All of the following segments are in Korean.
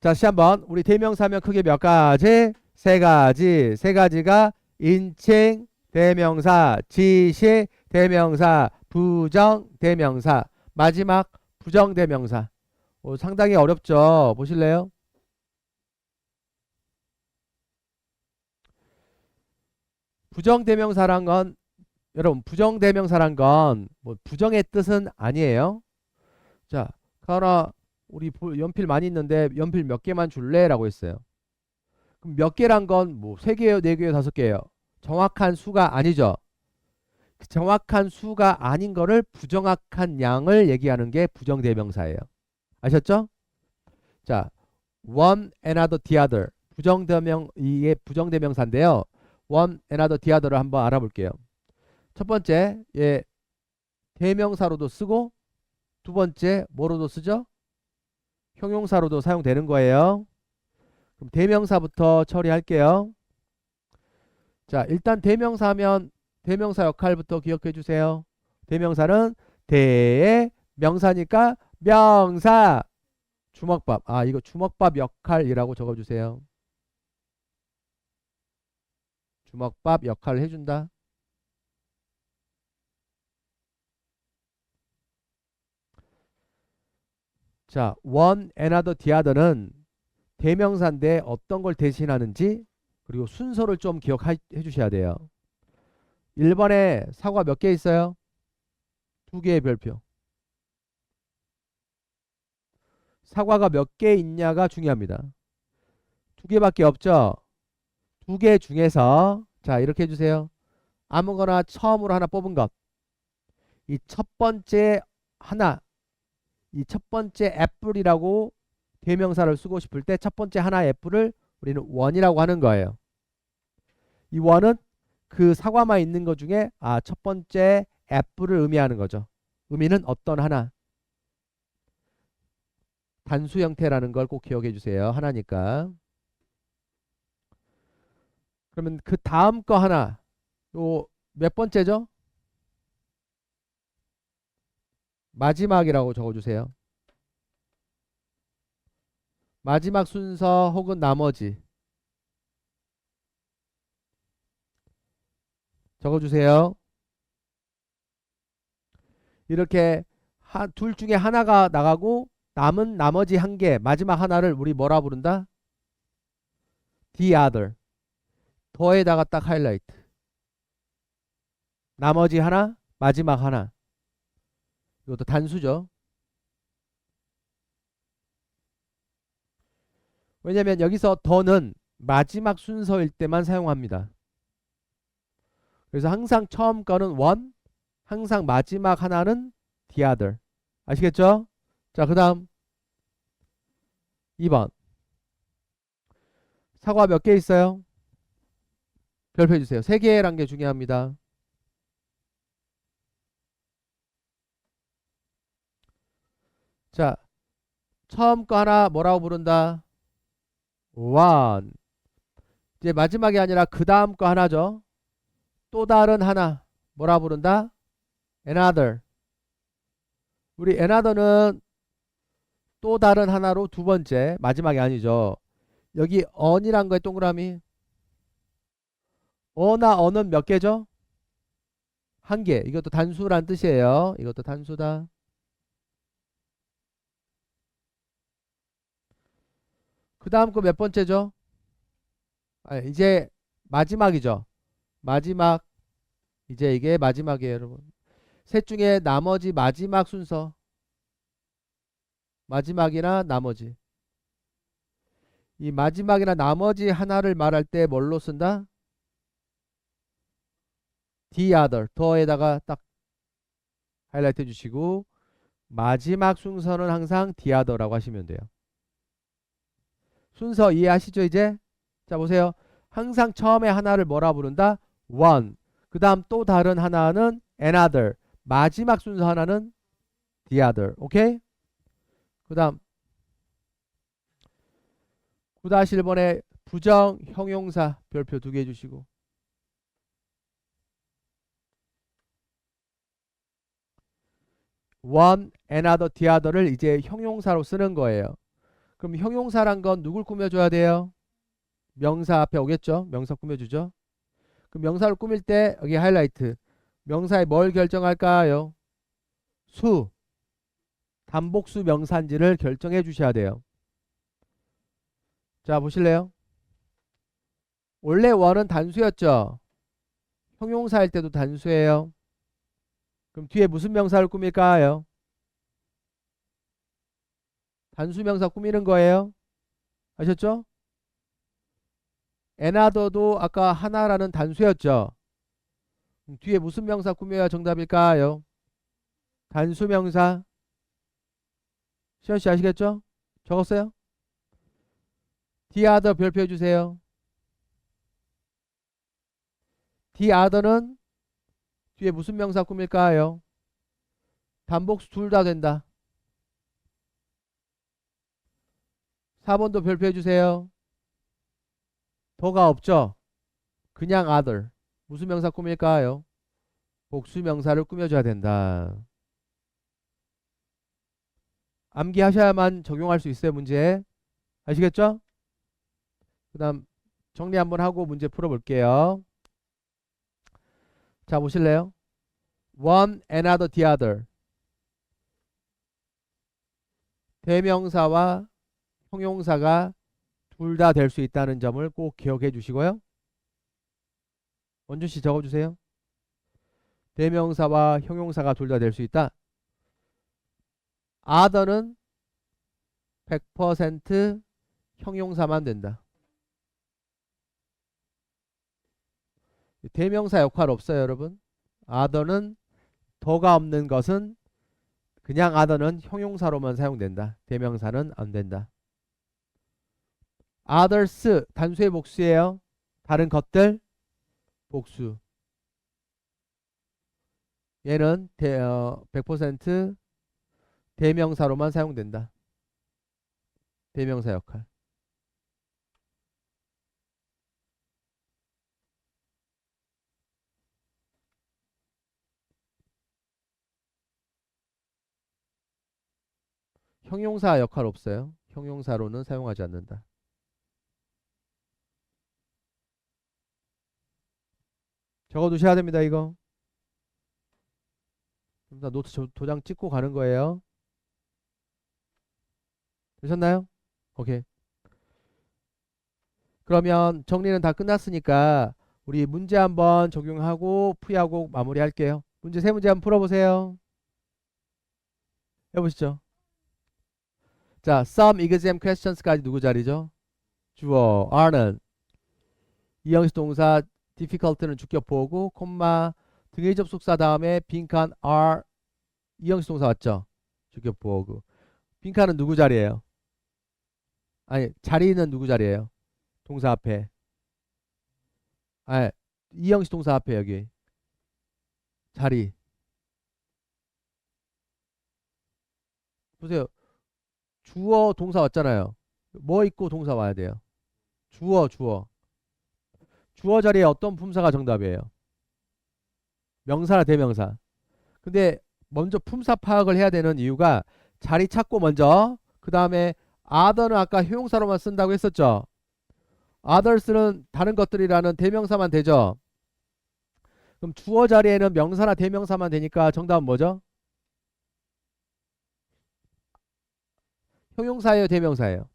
자, 다시 한번 우리 대명사면 크게 몇 가지? 세 가지. 세 가지가 인칭 대명사, 지시 대명사, 부정 대명사, 마지막 부정 대명사. 오, 상당히 어렵죠. 보실래요? 부정 대명사란 건 여러분 부정 대명사란 건 뭐 부정의 뜻은 아니에요. 자, 가라 우리 보- 연필 많이 있는데 연필 몇 개만 줄래 라고 했어요. 그럼 몇 개란 건 뭐 세 개요, 네 개요, 다섯 개요. 정확한 수가 아니죠. 그 정확한 수가 아닌 거를 부정확한 양을 얘기하는 게 부정 대명사예요. 아셨죠? 자, one another the other 부정 대명 이게 부정 대명사인데요. one another the other를 한번 알아볼게요. 첫 번째, 예, 대명사로도 쓰고 두 번째 뭐로도 쓰죠? 형용사로도 사용되는 거예요. 그럼 대명사부터 처리할게요. 자, 일단 대명사면 대명사 역할부터 기억해 주세요. 대명사는 대의 명사니까 명사 주먹밥. 아, 이거 주먹밥 역할이라고 적어 주세요. 주먹밥 역할을 해 준다. 자, one, another, the other는 대명사인데 어떤 걸 대신하는지 그리고 순서를 좀 기억해 주셔야 돼요. 1번에 사과 몇 개 있어요? 두 개의 별표. 사과가 몇 개 있냐가 중요합니다. 두 개밖에 없죠? 두 개 중에서 자 이렇게 해주세요. 아무거나 처음으로 하나 뽑은 것. 이 첫 번째 하나 이 첫 번째 애플이라고 대명사를 쓰고 싶을 때 첫 번째 하나의 애플을 우리는 원이라고 하는 거예요. 이 원은 그 사과만 있는 것 중에 아 첫 번째 애플을 의미하는 거죠. 의미는 어떤 하나 단수 형태라는 걸 꼭 기억해 주세요. 하나니까. 그러면 그 다음 거 하나 요 몇 번째죠? 마지막이라고 적어 주세요. 마지막 순서 혹은 나머지 적어주세요. 이렇게 하, 둘 중에 하나가 나가고 남은 나머지 한 개, 마지막 하나를 우리 뭐라 부른다? the other. 더에다가 딱 하이라이트. 나머지 하나, 마지막 하나. 이것도 단수죠. 왜냐면 여기서 더는 마지막 순서일 때만 사용합니다. 그래서 항상 처음 거는 one, 항상 마지막 하나는 the other. 아시겠죠? 자, 그 다음 2번. 사과 몇 개 있어요? 별표 해주세요. 3개란 게 중요합니다. 자, 처음 거 하나 뭐라고 부른다? one. 이제 마지막이 아니라 그 다음 거 하나죠. 또 다른 하나 뭐라 부른다? another. 우리 another는 또 다른 하나로 두 번째 마지막이 아니죠. 여기 on이란 거에 동그라미. 어나 어는 몇 개죠? 한 개. 이것도 단수란 뜻이에요. 이것도 단수다. 그 다음 거 몇 번째죠? 아, 이제 마지막이죠. 마지막 이제 이게 마지막이에요, 여러분. 셋 중에 나머지 마지막 순서 마지막이나 나머지 이 마지막이나 나머지 하나를 말할 때 뭘로 쓴다? the other 더에다가 딱 하이라이트 해주시고 마지막 순서는 항상 the other라고 하시면 돼요. 순서 이해하시죠 이제? 자 보세요. 항상 처음에 하나를 뭐라 부른다? one. 그 다음 또 다른 하나는 another. 마지막 순서 하나는 the other. 오케이? 그 다음 9-1번에 부정 형용사 별표 두개 주시고 one, another, the other를 이제 형용사로 쓰는 거예요. 그럼 형용사란 건 누굴 꾸며줘야 돼요? 명사 앞에 오겠죠? 명사 꾸며주죠. 그 명사를 꾸밀 때 여기 하이라이트 명사에 뭘 결정할까요? 수 단복수 명사인지를 결정해 주셔야 돼요. 자 보실래요? 원래 원은 단수였죠. 형용사일 때도 단수예요. 그럼 뒤에 무슨 명사를 꾸밀까요? 단수 명사 꾸미는 거예요. 아셨죠? 에나더도 아까 하나라는 단수였죠. 그럼 뒤에 무슨 명사 꾸며야 정답일까요? 단수 명사. 시현 씨 아시겠죠? 적었어요? the other 별표 해 주세요. the other는 뒤에 무슨 명사 꾸밀까요? 단복수 둘 다 된다. 4번도 별표해 주세요. 더가 없죠? 그냥 other. 무슨 명사 꾸밀까요? 복수 명사를 꾸며줘야 된다. 암기하셔야만 적용할 수 있어요, 문제. 아시겠죠? 그 다음 정리 한번 하고 문제 풀어볼게요. 자, 보실래요? one, another, the other. 대명사와 형용사가 둘 다 될 수 있다는 점을 꼭 기억해 주시고요. 원준 씨 적어 주세요. 대명사와 형용사가 둘 다 될 수 있다. other는 100% 형용사만 된다. 대명사 역할 없어요, 여러분. other는 더가 없는 것은 그냥 other는 형용사로만 사용된다. 대명사는 안 된다. Others 단수의 복수예요. 다른 것들 복수. 얘는 대, 어, 100% 대명사로만 사용된다. 대명사 역할. 형용사 역할 없어요. 형용사로는 사용하지 않는다. 적어 두셔야 됩니다, 이거. 좀더 노트 조- 도장 찍고 가는 거예요. 되셨나요? 오케이. 그러면 정리는 다 끝났으니까 우리 문제 한번 적용하고 풀이하고 마무리할게요. 문제 세 문제 한번 풀어보세요. 해보시죠. 자, some exam questions까지 누구 자리죠? 주어 R는 이형식 동사 difficult는 주격 보고 콤마 등의 접속사 다음에 빈칸 R 이형식 동사 왔죠? 주격 보고. 빈칸은 누구 자리예요? 아니 자리는 누구 자리예요? 동사 앞에. 아 이형식 동사 앞에 여기. 자리. 보세요. 주어 동사 왔잖아요. 뭐 있고 동사 와야 돼요? 주어 주어 주어 자리에 어떤 품사가 정답이에요 명사나 대명사 근데 먼저 품사 파악을 해야 되는 이유가 자리 찾고 먼저 그 다음에 other는 아까 효용사로만 쓴다고 했었죠 others는 다른 것들이라는 대명사만 되죠 그럼 주어 자리에는 명사나 대명사만 되니까 정답은 뭐죠? 형용사예요, 대명사예요?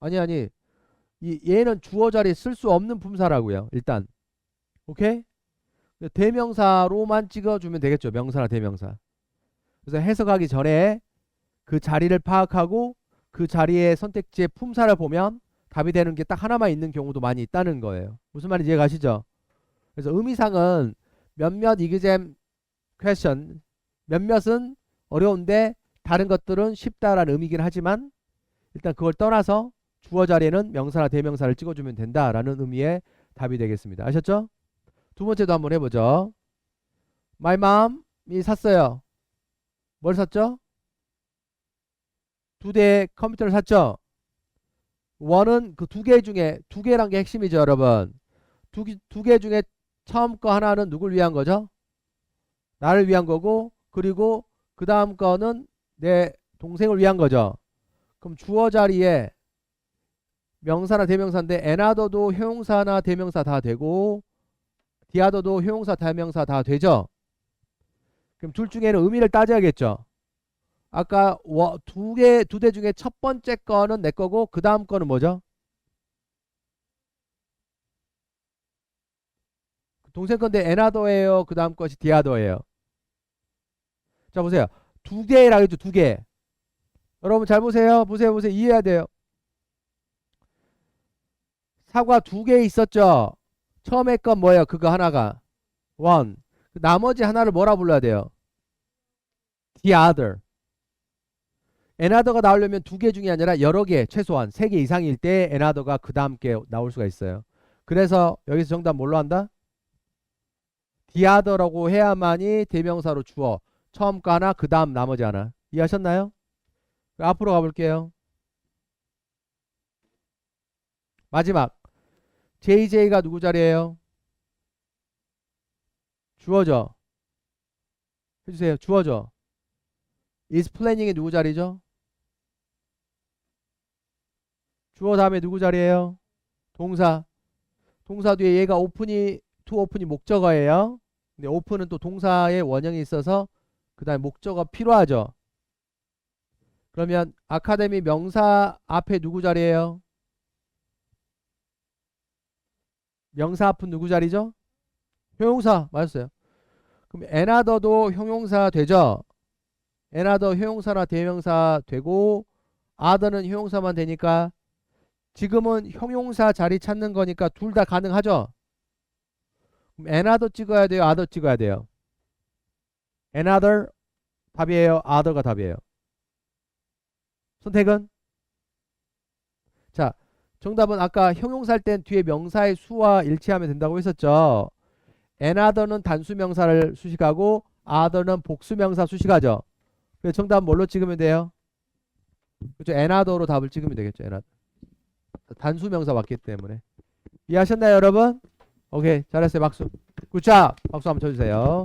아니 아니. 이 얘는 주어 자리에 쓸 수 없는 품사라고요. 일단. 오케이? 대명사로만 찍어주면 되겠죠. 명사나 대명사. 그래서 해석하기 전에 그 자리를 파악하고 그 자리의 선택지의 품사를 보면 답이 되는 게 딱 하나만 있는 경우도 많이 있다는 거예요. 무슨 말인지 이해 가시죠? 그래서 의미상은 몇몇 이그잼 퀘션 몇몇은 어려운데 다른 것들은 쉽다라는 의미긴 하지만 일단 그걸 떠나서 주어 자리에는 명사나 대명사를 찍어주면 된다라는 의미의 답이 되겠습니다. 아셨죠? 두 번째도 한번 해보죠. My mom이 샀어요. 뭘 샀죠? 두 대 컴퓨터를 샀죠? 원은 그 두 개 중에 두 개란 게 핵심이죠, 여러분. 두 개 중에 처음 거 하나는 누굴 위한 거죠? 나를 위한 거고, 그리고 그 다음 거는 내 동생을 위한 거죠. 그럼 주어 자리에 명사나 대명사인데 another도 형용사나 대명사 다 되고 other도 형용사 대명사 다 되죠. 그럼 둘 중에는 의미를 따져야겠죠. 아까 두 개 두 대 중에 첫 번째 거는 내 거고 그 다음 거는 뭐죠? 동생 건데 another예요. 그 다음 것이 other예요. 자 보세요. 두 개라고 했죠. 두 개. 여러분 잘 보세요. 보세요. 보세요. 이해해야 돼요. 사과 두 개 있었죠. 처음에 건 뭐예요? 그거 하나가 one. 그 나머지 하나를 뭐라 불러야 돼요? the other. another가 나오려면 두 개 중에 아니라 여러 개, 최소한 세 개 이상일 때 another가 그 다음 게 나올 수가 있어요. 그래서 여기서 정답 뭘로 한다? the other라고 해야만이 대명사로 주어. 처음 거 하나, 그 다음 나머지 하나. 이해하셨나요? 앞으로 가볼게요. 마지막. JJ가 누구 자리예요? 주어져. 해주세요. 주어져. is planning이 누구 자리죠? 주어 다음에 누구 자리예요? 동사. 동사 뒤에 얘가 오픈이 to 오픈이 목적어예요. 근데 오픈은 또 동사의 원형이 있어서 그 다음에 목적어 필요하죠. 그러면 아카데미 명사 앞에 누구 자리예요? 명사 앞은 누구 자리죠? 형용사 맞았어요. 그럼 another도 형용사 되죠? another 형용사나 대명사 되고 other는 형용사만 되니까 지금은 형용사 자리 찾는 거니까 둘 다 가능하죠? 그럼 another 찍어야 돼요? other 찍어야 돼요? another 답이에요? other가 답이에요? 선택은? 자, 정답은 아까 형용사일 땐 뒤에 명사의 수와 일치하면 된다고 했었죠. another는 단수 명사를 수식하고 other는 복수 명사 수식하죠. 그래서 정답은 뭘로 찍으면 돼요? 그렇죠. another로 답을 찍으면 되겠죠. another. 단수 명사 맞기 때문에. 이해하셨나요, 여러분? 오케이. 잘했어요. 박수. 굿잡. 박수 한번 쳐주세요.